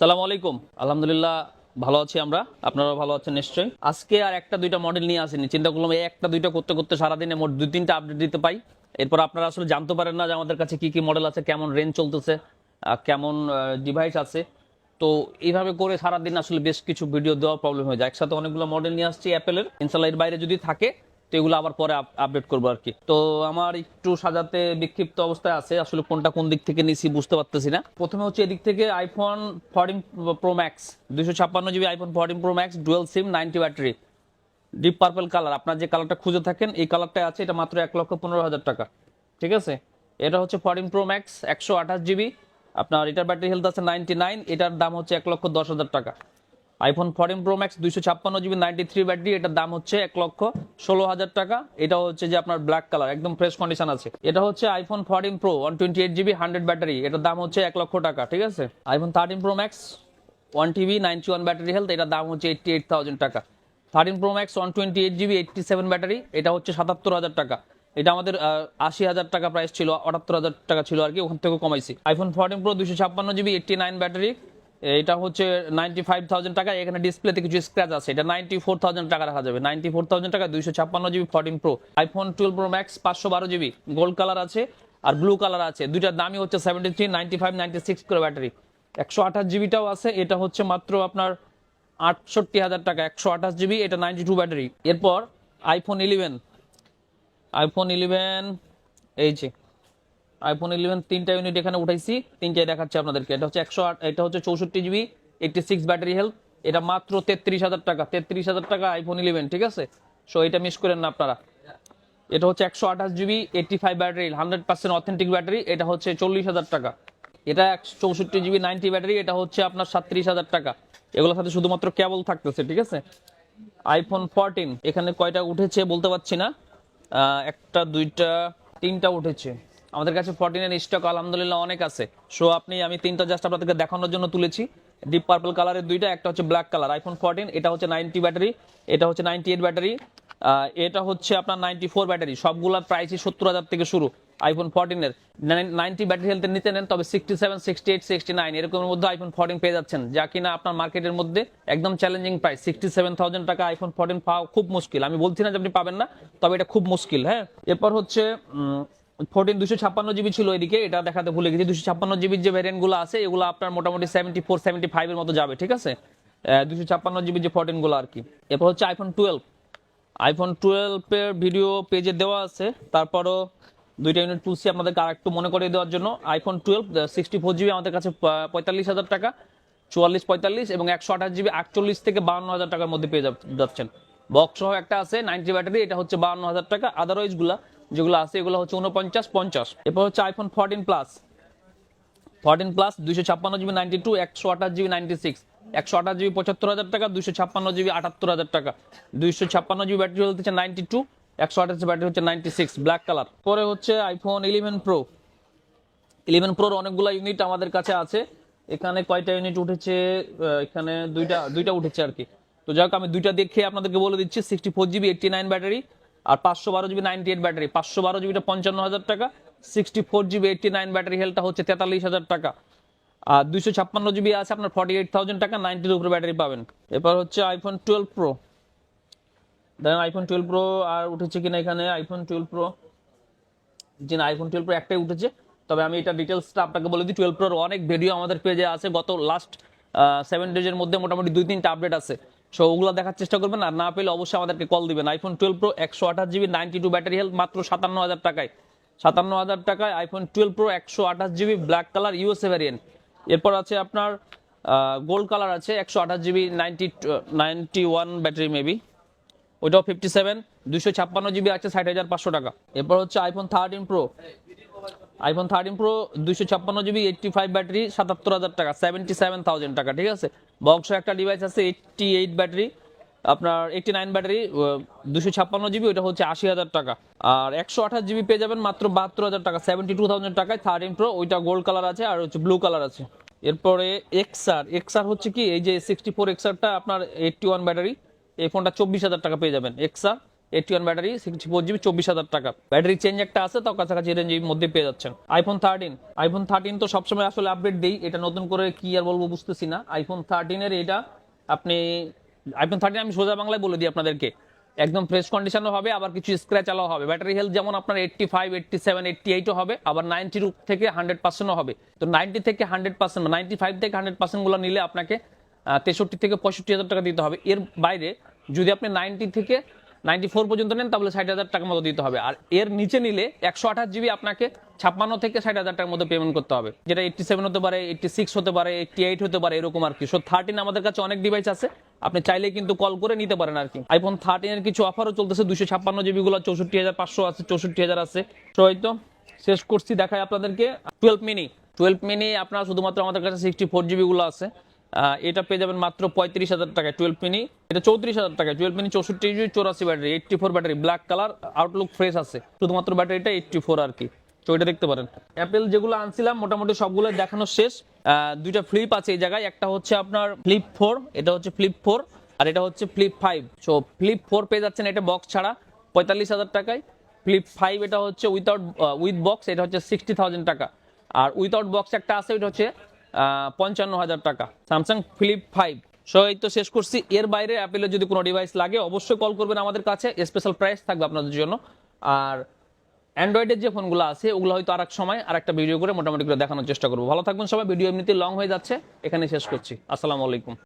সালাম আলাইকুম। আলহামদুলিল্লাহ, ভালো আছি আমরা। আপনারা ভালো আছেন নিশ্চয়ই। আজকে আর একটা দুইটা মডেল নিয়ে আসেনি। চিন্তা করলাম এই একটা দুইটা করতে করতে সারাদিনে মোট দুই তিনটা আপডেট দিতে পাই। এরপর আপনারা আসলে জানতে পারেন না যে আমাদের কাছে কি কি মডেল আছে, কেমন রেঞ্জ চলতেছে কেমন ডিভাইস আছে। তো এইভাবে করে সারাদিন আসলে বেশ কিছু ভিডিও দেওয়া প্রবলেম হয়ে যায়। একসাথে অনেকগুলো মডেল নিয়ে আসছি অ্যাপেলের ইনশাল্লাহ এর বাইরে যদি থাকে তো এগুলো আবার পরে আপডেট করব আর কি। তো আমার একটু সাজাতে বিক্ষিপ্ত অবস্থায় আছে, আসলে কোনটা কোন দিক থেকে নিছি বুঝতে পারতেছি না। প্রথমে হচ্ছে এদিক থেকে আইফোন ফোরটিন প্রো ম্যাক্স দুইশো ছাপ্পান্ন GB iPhone fourteen pro max dual SIM ninety battery deep purple colour আপনার যে কালারটা খুঁজে থাকেন, এই কালারটা আছে এটা মাত্র এক লক্ষ পনেরো হাজার টাকা। ঠিক আছে? এটা হচ্ছে ফোরটিন প্রো ম্যাক্স একশো আঠাশ জিবি। আপনার এটার ব্যাটারি হেলথ আছে নাইনটি নাইন এটার দাম হচ্ছে এক লক্ষ দশ হাজার টাকা। আইফোন ফোরটিন প্রো ম্যাক্স দুইশো ছাপ্পান্ন জিবি নাইনটি থ্রি ব্যাটারি এটার দাম হচ্ছে এক লক্ষ ষোলো হাজার টাকা। এটা হচ্ছে যে আপনার ব্ল্যাক কালার একদম ফ্রেশ কন্ডিশন আছে। এটা হচ্ছে iPhone fourteen pro one twenty eight GB hundred battery এটার দাম হচ্ছে এক লক্ষ টাকা, ঠিক আছে? IPhone thirteen pro max one TB ninety one battery health এটার দাম হচ্ছে এইটটি এইট থাউজেন্ড টাকা। Thirteen pro max one twenty eight GB eighty seven battery এটা হচ্ছে সাতাত্তর হাজার টাকা। এটা আমাদের আশি হাজার টাকা প্রাইস ছিল, আটাত্তর হাজার টাকা ছিল আর কি, ওখান থেকে কমাইছি। আইফোন ফোরটিন প্রো দুশো ছাপ্পান্ন জিবি এইটটি নাইন ব্যাটারি এটা হচ্ছে নাইনটি ফাইভ থাউজেন্ড টাকা, এখানে ডিসপ্লেতে কিছু স্ক্র্যাচ আছে। এটা নাইনটি ফোর থাউজেন্ড টাকা রাখা যাবে। নাইনটি ফোর থাউজেন্ড টাকা, দুইশো ছাপ্পান্ন GB fourteen pro iPhone twelve pro max পাঁচশো বারো জিবি গোল্ড কালার আছে আর ব্লু কালার আছে। দুইটার দামই হচ্ছে seventy three ninety five ninety six করে ব্যাটারি একশো আঠাশ জিবিটাও আছে। এটা হচ্ছে মাত্র আপনার আটষট্টি হাজার টাকা, একশো আঠাশ জিবি এটা নাইনটি টু ব্যাটারি এরপর আইফোন ইলেভেন আইফোন ইলেভেন এই যে আইফোন ইলেভেন তিনটা ইউনিট এখানে উঠাইছি, তিনটাই দেখাচ্ছি আপনাদেরকে। এটা হচ্ছে একশো আট, এটা হচ্ছে চৌষট্টি GB eighty six battery health এটা মাত্র তেত্রিশ হাজার টাকা, তেত্রিশ হাজার টাকা আইফোন ইলেভেন ঠিক আছে? সো এটা মিস করেন না আপনারা। এটা হচ্ছে একশো আঠাশ GB eighty five battery hundred percent authentic battery এটা হচ্ছে চল্লিশ হাজার টাকা। এটা চৌষট্টি জিবি নাইনটি ব্যাটারি এটা হচ্ছে আপনার সাতত্রিশ হাজার টাকা। এগুলোর সাথে শুধুমাত্র কেবল থাকতেছে, ঠিক আছে? আইফোন ফোরটিন এখানে কয়টা উঠেছে বলতে পারছি না। একটা, দুইটা, তিনটা উঠেছে। আমাদের কাছে ফোরটিনের স্টক আলহামদুলিল্লাহ অনেক আছে। সো আপনি, আমি তিনটা জাস্ট আপনাদেরকে দেখানোর জন্য তুলেছি। ডিপ পার্পল কালারের দুইটা, একটা হচ্ছে ব্ল্যাক কালার আইফোন ফোরটিন এটা হচ্ছে নাইনটি ব্যাটারি এটা হচ্ছে নাইনটি এইট ব্যাটারি এটা হচ্ছে আপনার নাইনটি ফোর ব্যাটারি সবগুলোর প্রাইসই সত্তর হাজার থেকে শুরু আইফোন ফোরটিনের নাইনটি ব্যাটারি হেলথের নিতে নেন, তবে sixty seven sixty eight sixty nine এরকমের মধ্যে আইফোন ফোরটিন পেয়ে যাচ্ছেন, যা কিনা আপনার মার্কেটের মধ্যে একদম challenging price sixty seven thousand টাকা আইফোন ফোরটিন পাওয়া খুব মুশকিল। আমি বলছি না যে আপনি পাবেন না, তবে এটা খুব মুশকিল হ্যাঁ? এরপর হচ্ছে ফোরটিন দুশো ছাপ্পান্ন জিবি ছিল এদিকে, এটা দেখাতে ভুলে গেছি। দুশো ছাপ্পান্ন জিবির যে ভ্যারিয়েন্টগুলো আছে, এগুলো আপনার মোটামুটি সেভেন্টি ফোর সেভেন্টি ফাইভের মতো যাবে, ঠিক আছে? দুশো ছাপ্পান্ন জিবির যে ফোরটিনগুলো আর কি। এরপর হচ্ছে আইফোন টুয়েলভ আইফোন টুয়েলভের ভিডিও পেজে দেওয়া আছে। তারপরও দুইটা ইউনিট তুলছি আপনাদেরকে আর একটু মনে করিয়ে দেওয়ার জন্য। IPhone twelve sixty four GB আমাদের কাছে পঁয়তাল্লিশ হাজার টাকা, চুয়াল্লিশ, পঁয়তাল্লিশ এবং একশো আঠাশ জিবি আটচল্লিশ থেকে বাউন্ন হাজার টাকার মধ্যে পেয়ে যাচ্ছেন। বক্স সহ একটা আছে নাইনটি ব্যাটারি এটা হচ্ছে বাউন্ন হাজার টাকা। আদারওয়াইজগুলা যেগুলো আছে, এগুলো হচ্ছে উনপঞ্চাশ পঞ্চাশ। এরপর হচ্ছে iPhone fourteen plus fourteen plus দুইশো ছাপ্পান্ন জিবি নাইনটি টু একশো আঠাশ জিবি নাইনটি সিক্স একশো আঠাশ জিবি পঁচাত্তর হাজার টাকা, দুইশো ছাপ্পান্ন জিবি আটাত্তর হাজার টাকা, দুইশো ছাপ্পান্ন জিবি ব্যাটারি হচ্ছে নাইনটি টু একশো আঠাশ ব্যাটারি হচ্ছে নাইনটি সিক্স ব্ল্যাক কালার পরে হচ্ছে আইফোন ইলেভেন প্রো ইলেভেন প্রোর অনেকগুলো ইউনিট আমাদের কাছে আছে। এখানে কয়টা ইউনিট উঠেছে? এখানে দুইটা দুইটা উঠেছে আর কি। তো যাই হোক, আমি দুইটা দেখে আপনাদেরকে বলে দিচ্ছি sixty four GB eighty nine battery আর পাঁচশো বারো জিবি নাইনটি এইট ব্যাটারি। পাঁচশো বারো জিবিটা পঞ্চান্ন হাজার টাকা sixty four GB eighty nine battery হেলটা হচ্ছে তেতাল্লিশ হাজার টাকা। আর দুইশো ছাপ্পান্ন জিবি আছে আপনার ফর্টি এইট থাউজেন্ড টাকা নাইনটির উপরে ব্যাটারি পাবেন। এরপর হচ্ছে আইফোন টুয়েলভ প্রো দেখেন আইফোন টুয়েলভ প্রো আর উঠেছে কিনা এখানে? আইফোন টুয়েলভ প্রো জি না আইফোন টুয়েলভ প্রো একটাই উঠেছে, তবে আমি এটা ডিটেলসটা আপনাকে বলে দিই। টুয়েলভ প্রোর অনেক ভিডিও আমাদের পেজে আছে। গত লাস্ট সেভেন ডেজের মধ্যে মোটামুটি দুই তিনটা আপডেট আছে। সো ওগুলো দেখার চেষ্টা করবেন আর না পেলে অবশ্যই আমাদেরকে কল দিবেন। আইফোন টুয়েলভ প্রো একশো আঠাশ GB ninety two battery health মাত্র সাতান্ন হাজার টাকায়। সাতান্ন হাজার টাকায় আইফোন টুয়েলভ প্রো একশো আঠাশ GB black colour USA variant এরপর আছে আপনার গোল্ড কালার আছে, একশো আঠাশ GB ninety ninety one battery maybe ওইটাও ফিফটি সেভেন দুশো ছাপ্পান্ন জিবি আছে, ষাট হাজার পাঁচশো টাকা। এরপর হচ্ছে iPhone thirteen pro iPhone thirteen pro দুইশো ছাপ্পান্ন জিবি এইটটি ফাইভ ব্যাটারি সাতাত্তর হাজার টাকা সেভেন্টি সেভেন থাউজেন্ড টাকা, ঠিক আছে? বক্স একটা ডিভাইস আছে এইটটি এইট ব্যাটারি আপনার এইটটি নাইন ব্যাটারি দুশো ছাপ্পান্ন জিবি ওইটা হচ্ছে আশি হাজার টাকা। আর একশো আঠাশ জিবি পেয়ে যাবেন মাত্র বাহাত্তর হাজার টাকা সেভেন্টি টু থাউজেন্ড টাকায় থার্টিন প্রো ওইটা গোল্ড কালার আছে আর হচ্ছে ব্লু কালার আছে। এরপরে এক্সআর এক্সআর হচ্ছে কি, এই যে সিক্সটি ফোর এক্সআরটা আপনার এইটটি ওয়ান ব্যাটারি এই ফোনটা চব্বিশ হাজার টাকা পেয়ে যাবেন XR eighty one battery sixty four GB চব্বিশ হাজার টাকা। ব্যাটারি চেঞ্জ একটা আছে, তাও কাছাকাছি রেঞ্জ রেঞ্জের মধ্যে পেয়ে যাচ্ছেন। আইফোন থার্টিন আইফোন থার্টিন তো সবসময় আসলে আপডেট দিই, এটা নতুন করে কি আর বলব বুঝতেছি না। আইফোন থার্টিনের এটা আপনি আইফোন থার্টিন আমি সোজা বাংলায় বলে দিই আপনাদেরকে। একদম ফ্রেশ কন্ডিশনও হবে, আবার কিছু স্ক্র্যাচ আলাও হবে। ব্যাটারি হেলথ যেমন আপনার eighty five eighty seven eighty এইটও হবে, আবার নাইনটি থেকে হান্ড্রেড পার্সেন্টও হবে। তো নাইনটি থেকে হান্ড্রেড পার্সেন্ট নাইনটি ফাইভ থেকে হান্ড্রেড পার্সেন্টগুলো নিলে আপনাকে তেষট্টি থেকে পঁয়ষট্টি হাজার টাকা দিতে হবে। এর বাইরে যদি আপনি নাইনটি থেকে নাইনটি ফোর পর্যন্ত নেন, তাহলে ষাট হাজার টাকার মতো দিতে হবে। আর এর নিচে নিলে একশো আঠাশ জিবি আপনাকে ছাপ্পান্ন থেকে ষাট হাজার টাকার মধ্যে পেমেন্ট করতে হবে। যেটা এইটটি সেভেন হতে পারে এইটটি সিক্স হতে পারে এইটটি এইট হতে পারে, এরকম আর কি। সো থার্টিন আমাদের কাছে অনেক ডিভাইস আছে। আপনি চাইলে কিন্তু কল করে নিতে পারেন আর কি। আইফোন থার্টিন এর কিছু অফারও চলতেছে দুশো ছাপ্পান্ন জিবি গুলো, চৌষট্টি হাজার পাঁচশো আছে, চৌষট্টি হাজার আছে। তো হয়তো শেষ করছি দেখায় আপনাদেরকে। টুয়েলভ মিনি টুয়েলভ মিনি আপনার শুধুমাত্র আমাদের কাছে সিক্সটি ফোর জিবি গুলো আছে। এটা পেয়ে যাবেন মাত্র পঁয়ত্রিশ হাজার টাকায় টুয়েলভ মিনি এটা চৌত্রিশ হাজার টাকায় টুয়েলভ মিনি চৌষট্টি জিবি চৌরাশি battery eighty four battery black colour outlook fresh আছে। শুধুমাত্র ব্যাটারিটা এইটটি ফোর আর কি। তো এটা দেখতে পারেন। অ্যাপেল যেগুলো আনছিলাম, মোটামুটি সবগুলো দেখানো শেষ। দুইটা ফ্লিপ আছে এই জায়গায়। একটা হচ্ছে আপনার ফ্লিপ ফোর এটা হচ্ছে ফ্লিপ ফোর আর এটা হচ্ছে flip five so flip four পেয়ে যাচ্ছেন এটা বক্স ছাড়া পঁয়তাল্লিশ হাজার টাকায়। ফ্লিপ ফাইভ এটা হচ্ছে উইথাউট উইথ বক্স এটা হচ্ছে সিক্সটি থাউজেন্ড টাকা। আর উইথাউট বক্স একটা আছে এটা হচ্ছে পঞ্চান্ন হাজার টাকা। স্যামসাং ফ্লিপ ফাইভ সো, এই তো শেষ করছি। এর বাইরে অ্যাপেলের যদি কোনো ডিভাইস লাগে, অবশ্যই কল করবেন আমাদের কাছে। স্পেশাল প্রাইস থাকবে আপনাদের জন্য। আর অ্যান্ড্রয়েডের যে ফোনগুলো আছে, ওগুলো হয়তো আর এক সময় আর একটা ভিডিও করে মোটামুটি করে দেখানোর চেষ্টা করব। ভালো থাকবেন সবাই। ভিডিও এমনিতে লং হয়ে যাচ্ছে। এখানে শেষ করছি। আসসালামু আলাইকুম।